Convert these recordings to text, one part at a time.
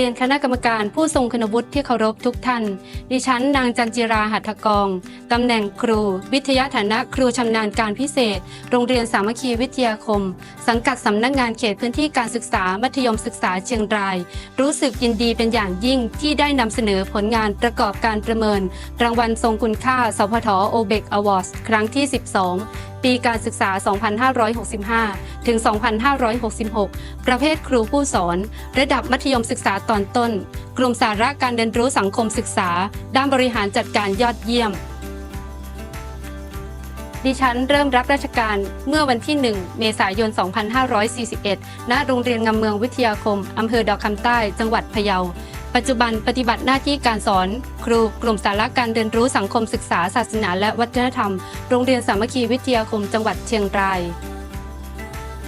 เรียนคณะกรรมการผู้ทรงคุณวุฒิที่เคารพทุกท่าน ดิฉันนางจันจิราหัตถกอง ตำแหน่งครู วิทยาฐานะครูชำนาญการพิเศษ โรงเรียนสามัคคีวิทยาคม สังกัดสำนักงานเขตพื้นที่การศึกษามัธยมศึกษาเชียงราย รู้สึกยินดีเป็นอย่างยิ่งที่ได้นำเสนอผลงานประกอบการประเมิน รางวัลทรงคุณค่า สพทโอเบกอวอร์ดครั้งที่ 12ปีการศึกษา 2565 ถึง 2566 ประเภทครูผู้สอน ระดับมัธยมศึกษาตอนต้น กลุ่มสาระการเรียนรู้สังคมศึกษา ด้านบริหารจัดการยอดเยี่ยม ดิฉันเริ่มรับราชการเมื่อวันที่ 1 เมษายน 2541 ณ โรงเรียนงำเมืองวิทยาคม อำเภอดอกคำใต้ จังหวัดพะเยา ปัจจุบันปฏิบัติหน้าที่การสอน ครูกลุ่มสาระการเรียนรู้สังคมศึกษา ศาสนา และวัฒนธรรม โรงเรียนสามัคคีวิทยาคมจังหวัดเชียงราย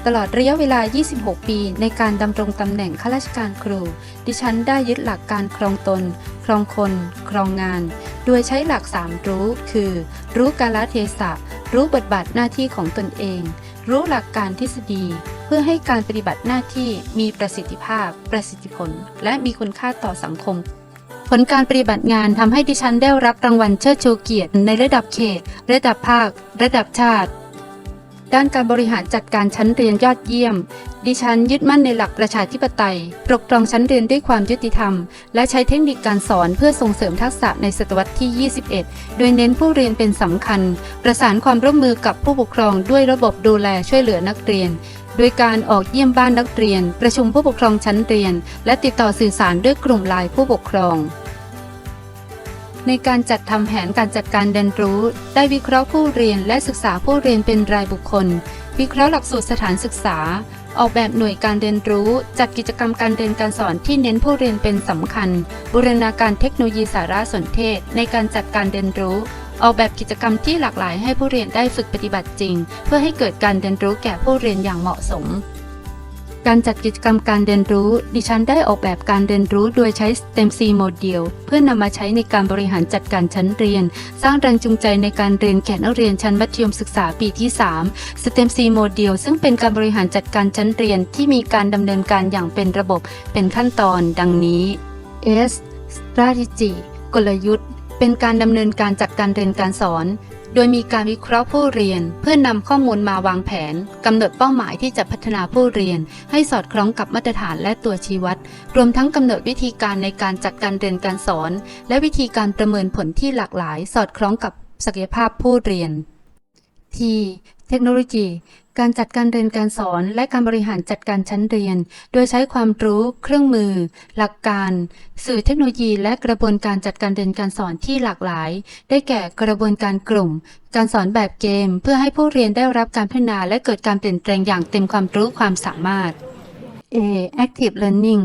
ตลอดระยะเวลา 26 ปี ในการดำรงตำแหน่งข้าราชการครู ดิฉันได้ยึดหลักการครองตน ครองคน ครองงาน โดยใช้หลัก 3 รู้ คือ รู้กาลเทศะ รู้บทบาทหน้าที่ของตนเอง รู้หลักการทฤษฎี พื่อให้การปฏิบัติหน้าที่มีประสิทธิภาพ ประสิทธิผล และมีคุณค่าต่อสังคม ผลการปฏิบัติงานทำให้ดิฉันได้รับรางวัลเชิดชูเกียรติในระดับเขต ระดับภาค ระดับชาติ ด้านการบริหารจัดการชั้นเรียนยอดเยี่ยม ดิฉันยึดมั่นในหลักประชาธิปไตย ปกครองชั้นเรียนด้วยความยุติธรรม และใช้เทคนิคการสอนเพื่อส่งเสริมทักษะในศตวรรษที่ 21 โดยเน้นผู้เรียนเป็นสำคัญ ประสานความร่วมมือกับผู้ปกครองด้วยระบบดูแลช่วยเหลือนักเรียน โดยการออกเยี่ยมบ้านนักเรียน ประชุมผู้ปกครองชั้นเรียน และติดต่อสื่อสารด้วยกลุ่มไลน์ผู้ปกครอง ในการจัดทำแผนการจัดการเรียนรู้ ได้วิเคราะห์ผู้เรียนและศึกษาผู้เรียนเป็นรายบุคคล วิเคราะห์หลักสูตรสถานศึกษา ออกแบบหน่วยการเรียนรู้ จัดกิจกรรมการเรียนการสอนที่เน้นผู้เรียนเป็นสำคัญ บูรณาการเทคโนโลยีสารสนเทศ ในการจัดการเรียนรู้ ออกแบบกิจกรรมที่หลากหลายให้ผู้เรียนได้ฝึกปฏิบัติจริง เพื่อให้เกิดการเรียนรู้แก่ผู้เรียนอย่างเหมาะสม การจัดกิจกรรมการเรียนรู้ ดิฉันได้ออกแบบการเรียนรู้โดยใช้ STEM C โมเดลเพื่อนำมาใช้ในการบริหารจัดการชั้นเรียน สร้างแรงจูงใจในการเรียนแก่นักเรียนชั้นมัธยมศึกษาปีที่ 3 STEM C โมเดลซึ่งเป็นการบริหารจัดการชั้นเรียนที่มีการดำเนินการอย่างเป็นระบบเป็นขั้นตอน ดังนี้ S strategy กลยุทธ์ เป็นการดำเนินการจัดการเรียนการสอน โดยมีการวิเคราะห์ผู้เรียน เพื่อนำข้อมูลมาวางแผนกำหนดเป้าหมายที่จะพัฒนาผู้เรียน ให้สอดคล้องกับมาตรฐานและตัวชี้วัด รวมทั้งกำหนดวิธีการในการจัดการเรียนการสอน และวิธีการประเมินผลที่หลากหลาย สอดคล้องกับศักยภาพผู้เรียน T เทคโนโลยี การจัดการเรียนการสอน และการบริหารจัดการชั้นเรียน โดยใช้ความรู้ เครื่องมือ หลักการ สื่อเทคโนโลยี และกระบวนการจัดการเรียนการสอนที่หลากหลาย ได้แก่กระบวนการกลุ่ม การสอนแบบเกม เพื่อให้ผู้เรียนได้รับการพัฒนา และเกิดการเปลี่ยนแปลงอย่างเต็มความรู้ความสามารถ A active learning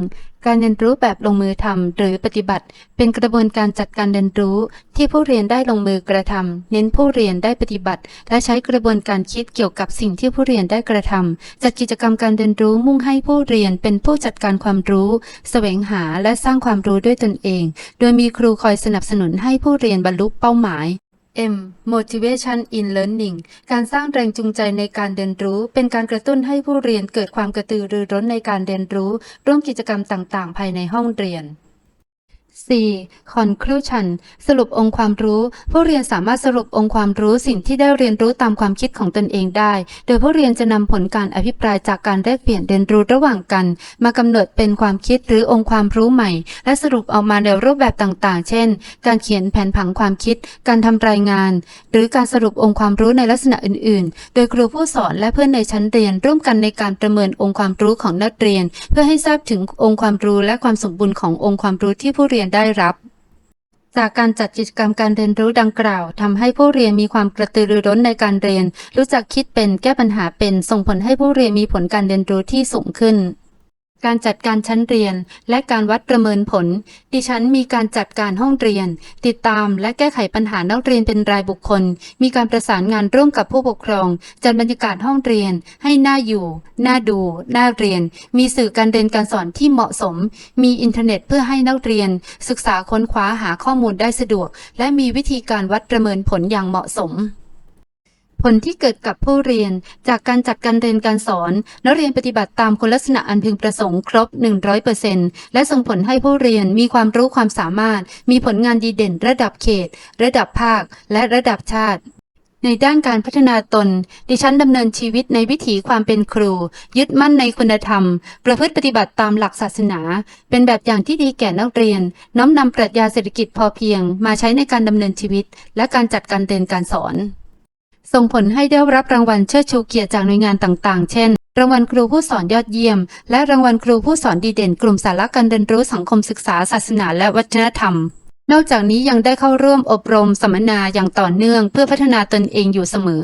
การเรียนรู้แบบลงมือทำหรือปฏิบัติ เป็นกระบวนการจัดการเรียนรู้ที่ผู้เรียนได้ลงมือกระทำเน้นผู้เรียนได้ปฏิบัติ และใช้กระบวนการคิดเกี่ยวกับสิ่งที่ผู้เรียนได้กระทำจัดกิจกรรมการเรียนรู้มุ่งให้ผู้เรียนเป็นผู้จัดการความรู้แสวงหาและสร้างความรู้ด้วยตนเอง โดยมีครูคอยสนับสนุนให้ผู้เรียนบรรลุเป้าหมาย M motivation in learning การสร้างแรงจูงใจในการเรียนรู้ เป็นการกระตุ้นให้ผู้เรียนเกิดความกระตือรือร้นในการเรียนรู้ ร่วมกิจกรรมต่าง ๆ ภายในห้องเรียน 4. conclusion สรุปองค์ความรู้ ผู้เรียนสามารถสรุปองค์ความรู้สิ่งที่ได้เรียนรู้ตามความคิดของตนเองได้ โดยผู้เรียนจะนำผลการอภิปรายจากการแลกเปลี่ยนเรียนรู้ระหว่างกัน มากำหนดเป็นความคิดหรือองค์ความรู้ใหม่ และสรุปออกมาในรูปแบบต่างๆ เช่น การเขียนแผนผังความคิด การทำรายงาน หรือการสรุปองค์ความรู้ในลักษณะอื่น ๆ โดยครูผู้สอนและเพื่อนในชั้นเรียนร่วมกันในการประเมินองค์ความรู้ของนักเรียน เพื่อให้ทราบถึงองค์ความรู้และความสมบูรณ์ขององค์ความรู้ที่ผู้เรียนได้รับ จากการจัดกิจกรรมการเรียนรู้ดังกล่าวทำให้ผู้เรียนมีความกระตือรือร้นในการเรียน รู้จักคิดเป็นแก้ปัญหาเป็น ส่งผลให้ผู้เรียนมีผลการเรียนรู้ที่สูงขึ้น การจัดการชั้นเรียน และการวัดประเมินผล ดิฉันมีการจัดการห้องเรียน ติดตามและแก้ไขปัญหานักเรียนเป็นรายบุคคล มีการประสานงานร่วมกับผู้ปกครอง จัดบรรยากาศห้องเรียน ให้น่าอยู่น่าดูน่าเรียน มีสื่อการเรียนการสอนที่เหมาะสม มีอินเทอร์เน็ตเพื่อให้นักเรียน ศึกษาค้นคว้าหาข้อมูลได้สะดวก และมีวิธีการวัดประเมินผลอย่างเหมาะสม ผลที่เกิดกับผู้เรียน จากการจัดการเรียนการสอน นักเรียนปฏิบัติตามคุณลักษณะอันพึงประสงค์ครบ 100%และส่งผลให้ผู้เรียนมีความรู้ความสามารถ มีผลงานดีเด่นระดับเขต ระดับภาค และระดับชาติในด้านการพัฒนาตน ดิฉันดำเนินชีวิตในวิถีความเป็นครู ยึดมั่นในคุณธรรม ประพฤติปฏิบัติตามหลักศาสนา เป็นแบบอย่างที่ดีแก่นักเรียน น้อมนำปรัชญาเศรษฐกิจพอเพียง มาใช้ในการดำเนินชีวิต และการจัดการเรียนการสอน ส่งผลให้ได้รับรางวัลเชิดชูเกียรติจากหน่วยงานต่างๆ เช่น รางวัลครูผู้สอนยอดเยี่ยม และรางวัลครูผู้สอนดีเด่น กลุ่มสาระการเรียนรู้สังคมศึกษา ศาสนาและวัฒนธรรม นอกจากนี้ยังได้เข้าร่วมอบรมสัมมนาอย่างต่อเนื่อง เพื่อพัฒนาตนเองอยู่เสมอ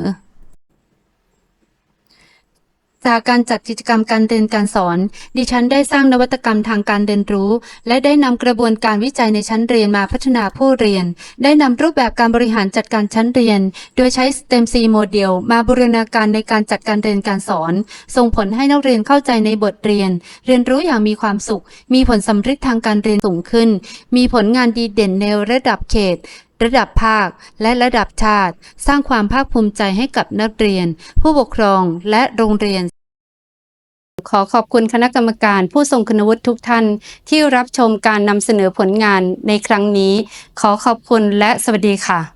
จากการจัดกิจกรรมการเรียนการสอน ดิฉันได้สร้างนวัตกรรมทางการเรียนรู้ และได้นำกระบวนการวิจัยในชั้นเรียนมาพัฒนาผู้เรียน ได้นำรูปแบบการบริหารจัดการชั้นเรียน โดยใช้ STEM C โมเดลมาบูรณาการในการจัดการเรียนการสอน ส่งผลให้นักเรียนเข้าใจในบทเรียน เรียนรู้อย่างมีความสุข มีผลสำฤทธิ์ทางการเรียนสูงขึ้น มีผลงานดีเด่นในระดับเขต ระดับภาคและระดับชาติ สร้างความภาคภูมิใจให้กับนักเรียน ผู้ปกครองและโรงเรียนขอขอบคุณคณะกรรมการผู้ทรงคุณวุฒิทุกท่านที่รับชมการนำเสนอผลงานในครั้งนี้ ขอขอบคุณและสวัสดีค่ะ